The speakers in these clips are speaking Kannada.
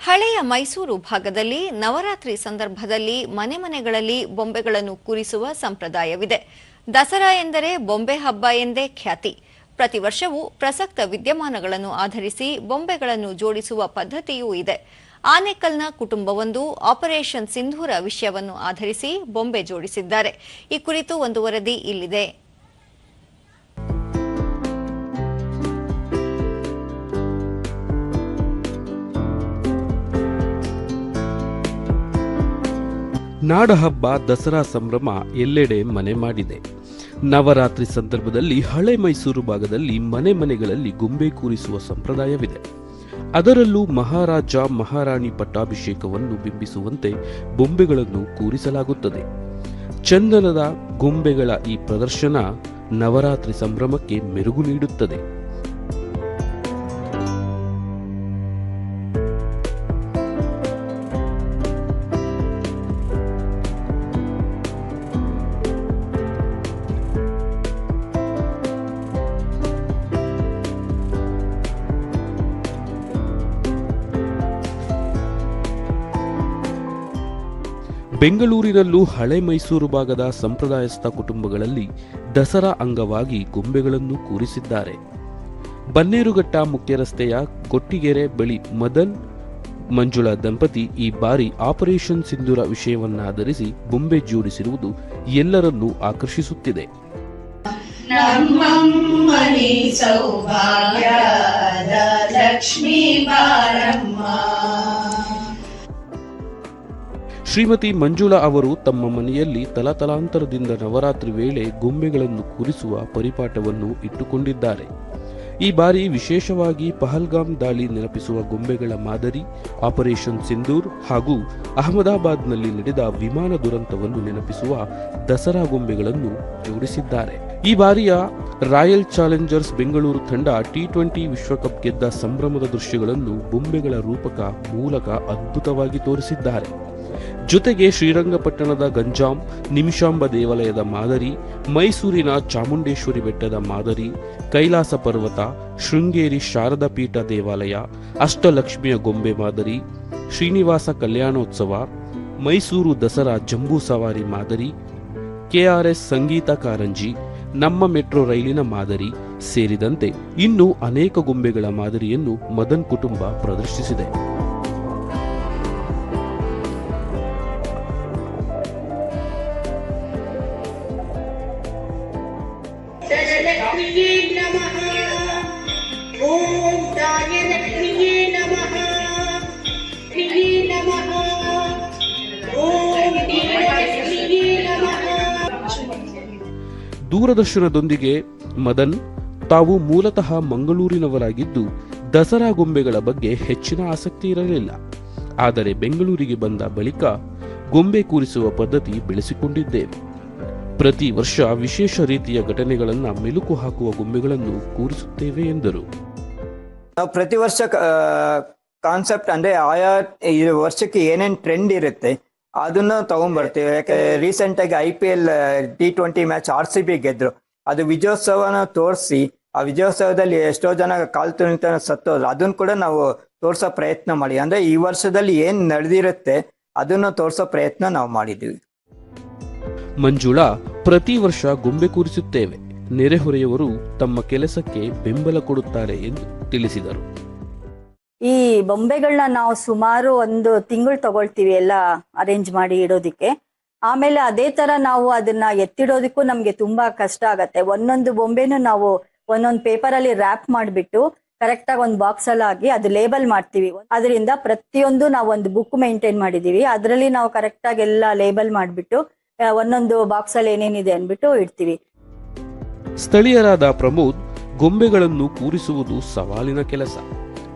ಹಳೆಯ ಮೈಸೂರು ಭಾಗದಲ್ಲಿ ನವರಾತ್ರಿ ಸಂದರ್ಭದಲ್ಲಿ ಮನೆ ಮನೆಗಳಲ್ಲಿ ಬೊಂಬೆಗಳನ್ನು ಕೂರಿಸುವ ಸಂಪ್ರದಾಯವಿದೆ. ದಸರಾ ಎಂದರೆ ಬೊಂಬೆ ಹಬ್ಬ ಎಂದೇ ಖ್ಯಾತಿ. ಪ್ರತಿ ವರ್ಷವೂ ಪ್ರಸಕ್ತ ವಿದ್ಯಮಾನಗಳನ್ನು ಆಧರಿಸಿ ಬೊಂಬೆಗಳನ್ನು ಜೋಡಿಸುವ ಪದ್ಧತಿಯೂ ಇದೆ. ಆನೇಕಲ್ನ ಕುಟುಂಬವೊಂದು ಆಪರೇಷನ್ ಸಿಂಧೂರ ವಿಷಯವನ್ನು ಆಧರಿಸಿ ಬೊಂಬೆ ಜೋಡಿಸಿದ್ದಾರೆ. ಈ ಕುರಿತು ಒಂದು ವರದಿ ಇಲ್ಲಿದೆ. ನಾಡಹಬ್ಬ ದಸರಾ ಸಂಭ್ರಮ ಎಲ್ಲೆಡೆ ಮನೆ ಮಾಡಿದೆ. ನವರಾತ್ರಿ ಸಂದರ್ಭದಲ್ಲಿ ಹಳೆ ಮೈಸೂರು ಭಾಗದಲ್ಲಿ ಮನೆ ಮನೆಗಳಲ್ಲಿ ಗೊಂಬೆ ಕೂರಿಸುವ ಸಂಪ್ರದಾಯವಿದೆ. ಅದರಲ್ಲೂ ಮಹಾರಾಜ ಮಹಾರಾಣಿ ಪಟ್ಟಾಭಿಷೇಕವನ್ನು ಬಿಂಬಿಸುವಂತೆ ಬೊಂಬೆಗಳನ್ನು ಕೂರಿಸಲಾಗುತ್ತದೆ. ಚಂದನದ ಗೊಂಬೆಗಳ ಈ ಪ್ರದರ್ಶನ ನವರಾತ್ರಿ ಸಂಭ್ರಮಕ್ಕೆ ಮೆರುಗು ನೀಡುತ್ತದೆ. ಬೆಂಗಳೂರಿನಲ್ಲೂ ಹಳೆ ಮೈಸೂರು ಭಾಗದ ಸಂಪ್ರದಾಯಸ್ಥ ಕುಟುಂಬಗಳಲ್ಲಿ ದಸರಾ ಅಂಗವಾಗಿ ಗೊಂಬೆಗಳನ್ನು ಕೂರಿಸಿದ್ದಾರೆ. ಬನ್ನೇರುಘಟ್ಟ ಮುಖ್ಯ ರಸ್ತೆಯ ಕೊಟ್ಟಿಗೆರೆ ಬಳಿ ಮದನ್ ಮಂಜುಳಾ ದಂಪತಿ ಈ ಬಾರಿ ಆಪರೇಷನ್ ಸಿಂಧೂರ ವಿಷಯವನ್ನಾಧರಿಸಿ ಬೊಂಬೆ ಜೋಡಿಸಿರುವುದು ಎಲ್ಲರನ್ನೂ ಆಕರ್ಷಿಸುತ್ತಿದೆ. ಲಕ್ಷ್ಮೀ ಬಾರಮ್ಮ. ಶ್ರೀಮತಿ ಮಂಜುಳಾ ಅವರು ತಮ್ಮ ಮನೆಯಲ್ಲಿ ತಲತಲಾಂತರದಿಂದ ನವರಾತ್ರಿ ವೇಳೆ ಗೊಂಬೆಗಳನ್ನು ಕೂರಿಸುವ ಪರಿಪಾಠವನ್ನು ಇಟ್ಟುಕೊಂಡಿದ್ದಾರೆ. ಈ ಬಾರಿ ವಿಶೇಷವಾಗಿ ಪಹಲ್ಗಾಮ್ ದಾಳಿ ನೆನಪಿಸುವ ಗೊಂಬೆಗಳ ಮಾದರಿ, ಆಪರೇಷನ್ ಸಿಂಧೂರ್ ಹಾಗೂ ಅಹಮದಾಬಾದ್ನಲ್ಲಿ ನಡೆದ ವಿಮಾನ ದುರಂತವನ್ನು ನೆನಪಿಸುವ ದಸರಾ ಗೊಂಬೆಗಳನ್ನು ಜೋಡಿಸಿದ್ದಾರೆ. ಈ ಬಾರಿಯ ರಾಯಲ್ ಚಾಲೆಂಜರ್ಸ್ ಬೆಂಗಳೂರು ತಂಡ ಟಿ ಟ್ವೆಂಟಿ ವಿಶ್ವಕಪ್ ಗೆದ್ದ ಸಂಭ್ರಮದ ದೃಶ್ಯಗಳನ್ನು ಬೊಂಬೆಗಳ ರೂಪಕ ಮೂಲಕ ಅದ್ಭುತವಾಗಿ ತೋರಿಸಿದ್ದಾರೆ. ಜೊತೆಗೆ ಶ್ರೀರಂಗಪಟ್ಟಣದ ಗಂಜಾಂ, ನಿಮಿಷಾಂಬ ದೇವಾಲಯದ ಮಾದರಿ, ಮೈಸೂರಿನ ಚಾಮುಂಡೇಶ್ವರಿ ಬೆಟ್ಟದ ಮಾದರಿ, ಕೈಲಾಸ ಪರ್ವತ, ಶೃಂಗೇರಿ ಶಾರದಾ ಪೀಠ ದೇವಾಲಯ, ಅಷ್ಟಲಕ್ಷ್ಮಿಯ ಗೊಂಬೆ ಮಾದರಿ, ಶ್ರೀನಿವಾಸ ಕಲ್ಯಾಣೋತ್ಸವ, ಮೈಸೂರು ದಸರಾ ಜಂಬೂ ಸವಾರಿ ಮಾದರಿ, ಕೆಆರ್ಎಸ್ ಸಂಗೀತ ಕಾರಂಜಿ, ನಮ್ಮ ಮೆಟ್ರೋ ರೈಲಿನ ಮಾದರಿ ಸೇರಿದಂತೆ ಇನ್ನೂ ಅನೇಕ ಗೊಂಬೆಗಳ ಮಾದರಿಯನ್ನು ಮದನ್ ಕುಟುಂಬ ಪ್ರದರ್ಶಿಸಿದೆ. ದೂರದರ್ಶನದೊಂದಿಗೆ ಮದನ್, ತಾವು ಮೂಲತಃ ಮಂಗಳೂರಿನವರಾಗಿದ್ದು ದಸರಾ ಗೊಂಬೆಗಳ ಬಗ್ಗೆ ಹೆಚ್ಚಿನ ಆಸಕ್ತಿ ಇರಲಿಲ್ಲ. ಆದರೆ ಬೆಂಗಳೂರಿಗೆ ಬಂದ ಬಳಿಕ ಗೊಂಬೆ ಕೂರಿಸುವ ಪದ್ಧತಿ ಬೆಳೆಸಿಕೊಂಡಿದ್ದೇವೆ. ಪ್ರತಿ ವರ್ಷ ವಿಶೇಷ ರೀತಿಯ ಘಟನೆಗಳನ್ನು ಮೆಲುಕು ಹಾಕುವ ಗೊಂಬೆಗಳನ್ನು ಕೂರಿಸುತ್ತೇವೆ ಎಂದರು. ನಾವು ಪ್ರತಿ ವರ್ಷ ಕಾನ್ಸೆಪ್ಟ್ ಅಂದ್ರೆ ಆಯಾ ವರ್ಷಕ್ಕೆ ಏನೇನು ಟ್ರೆಂಡ್ ಇರುತ್ತೆ, ಅದನ್ನ ತಗೊಂಡ್ಬರ್ತೇವೆ ಯಾಕೆ ರೀಸೆಂಟ್ ಆಗಿ I P L T twenty match R C B ಗೆದ್ರು. ಅದು ವಿಜಯೋತ್ಸವನ ತೋರಿಸಿ, ಆ ವಿಜಯೋತ್ಸವದಲ್ಲಿ ಎಷ್ಟೋ ಜನ ಕಾಲ್ ತುಳಿತ ಸತ್ತೋದ್ರು. ಅದನ್ನ ಕೂಡ ನಾವು ತೋರ್ಸೋ ಪ್ರಯತ್ನ ಮಾಡಿ. ಅಂದ್ರೆ ಈ ವರ್ಷದಲ್ಲಿ ಏನ್ ನಡೆದಿರುತ್ತೆ, ಅದನ್ನ ತೋರ್ಸೋ ಪ್ರಯತ್ನ ನಾವು ಮಾಡಿದ್ವಿ ಮಂಜುಳಾ ಪ್ರತಿ ವರ್ಷ ಗೊಂಬೆ ಕೂರಿಸುತ್ತೇವೆ. ನೆರೆಹೊರೆಯವರು ತಮ್ಮ ಕೆಲಸಕ್ಕೆ ಬೆಂಬಲ ಕೊಡುತ್ತಾರೆ ಎಂದು ತಿಳಿಸಿದರು. ಈ ಬೊಂಬೆಗಳನ್ನ ನಾವು ಸುಮಾರು ಒಂದು ತಿಂಗಳು ತಗೊಳ್ತೀವಿ ಎಲ್ಲ ಅರೇಂಜ್ ಮಾಡಿ ಇಡೋದಿಕ್ಕೆ. ಆಮೇಲೆ ಅದೇ ತರ ನಾವು ಅದನ್ನ ಎತ್ತಿಡೋದಕ್ಕೂ ನಮ್ಗೆ ತುಂಬಾ ಕಷ್ಟ ಆಗತ್ತೆ. ಒಂದೊಂದು ಬೊಂಬೆನು ನಾವು ಒಂದೊಂದು ಪೇಪರ್ ಅಲ್ಲಿ ರ್ಯಾಪ್ ಮಾಡಿಬಿಟ್ಟು ಕರೆಕ್ಟ್ ಆಗಿ ಒಂದು ಬಾಕ್ಸ್ ಅಲ್ಲಿ ಹಾಕಿ ಅದು ಲೇಬಲ್ ಮಾಡ್ತೀವಿ. ಅದರಿಂದ ಪ್ರತಿಯೊಂದು ನಾವು ಒಂದು ಬುಕ್ ಮೇಂಟೈನ್ ಮಾಡಿದೀವಿ. ಅದರಲ್ಲಿ ನಾವು ಕರೆಕ್ಟ್ ಆಗಿ ಎಲ್ಲ ಲೇಬಲ್ ಮಾಡಿಬಿಟ್ಟು ಒಂದೊಂದು ಬಾಕ್ಸ್ ಅಲ್ಲಿ ಏನೇನಿದೆ ಅನ್ಬಿಟ್ಟು ಇಡ್ತೀವಿ. ಸ್ಥಳೀಯರಾದ ಪ್ರಮೋದ್ ಗೊಂಬೆಗಳನ್ನು ಕೂರಿಸುವುದು ಸವಾಲಿನ ಕೆಲಸ.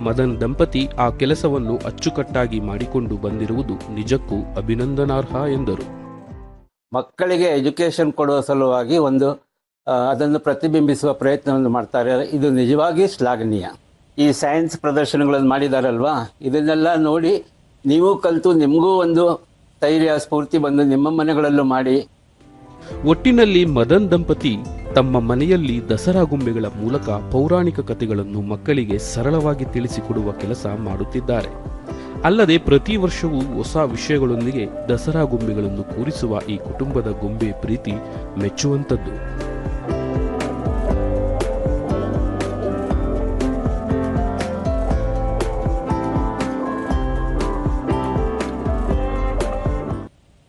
ಮದನ್ ದಂಪತಿ ಆ ಕೆಲಸವನ್ನು ಅಚ್ಚುಕಟ್ಟಾಗಿ ಮಾಡಿಕೊಂಡು ಬಂದಿರುವುದು ನಿಜಕ್ಕೂ ಅಭಿನಂದನಾರ್ಹ ಎಂದರು. ಮಕ್ಕಳಿಗೆ ಎಜುಕೇಶನ್ ಕೊಡುವ ಸಲುವಾಗಿ ಒಂದು ಅದನ್ನು ಪ್ರತಿಬಿಂಬಿಸುವ ಪ್ರಯತ್ನವನ್ನು ಮಾಡ್ತಾರೆ. ಇದು ನಿಜವಾಗಿ ಶ್ಲಾಘನೀಯ. ಈ ಸೈನ್ಸ್ ಪ್ರದರ್ಶನಗಳನ್ನು ಮಾಡಿದಾರಲ್ವಾ? ಇದನ್ನೆಲ್ಲ ನೋಡಿ ನೀವು ಕಲಿತು ನಿಮಗೂ ಒಂದು ಧೈರ್ಯ, ಸ್ಫೂರ್ತಿ ಬಂದು ನಿಮ್ಮ ಮನೆಗಳಲ್ಲೂ ಮಾಡಿ. ಒಟ್ಟಿನಲ್ಲಿ ಮದನ್ ದಂಪತಿ ತಮ್ಮ ಮನೆಯಲ್ಲಿ ದಸರಾ ಗೊಂಬೆಗಳ ಮೂಲಕ ಪೌರಾಣಿಕ ಕಥೆಗಳನ್ನು ಮಕ್ಕಳಿಗೆ ಸರಳವಾಗಿ ತಿಳಿಸಿಕೊಡುವ ಕೆಲಸ ಮಾಡುತ್ತಿದ್ದಾರೆ. ಅಲ್ಲದೆ ಪ್ರತಿ ವರ್ಷವೂ ಹೊಸ ವಿಷಯಗಳೊಂದಿಗೆ ದಸರಾ ಗೊಂಬೆಗಳನ್ನು ಕೂರಿಸುವ ಈ ಕುಟುಂಬದ ಗೊಂಬೆ ಪ್ರೀತಿ ಮೆಚ್ಚುವಂಥದ್ದು.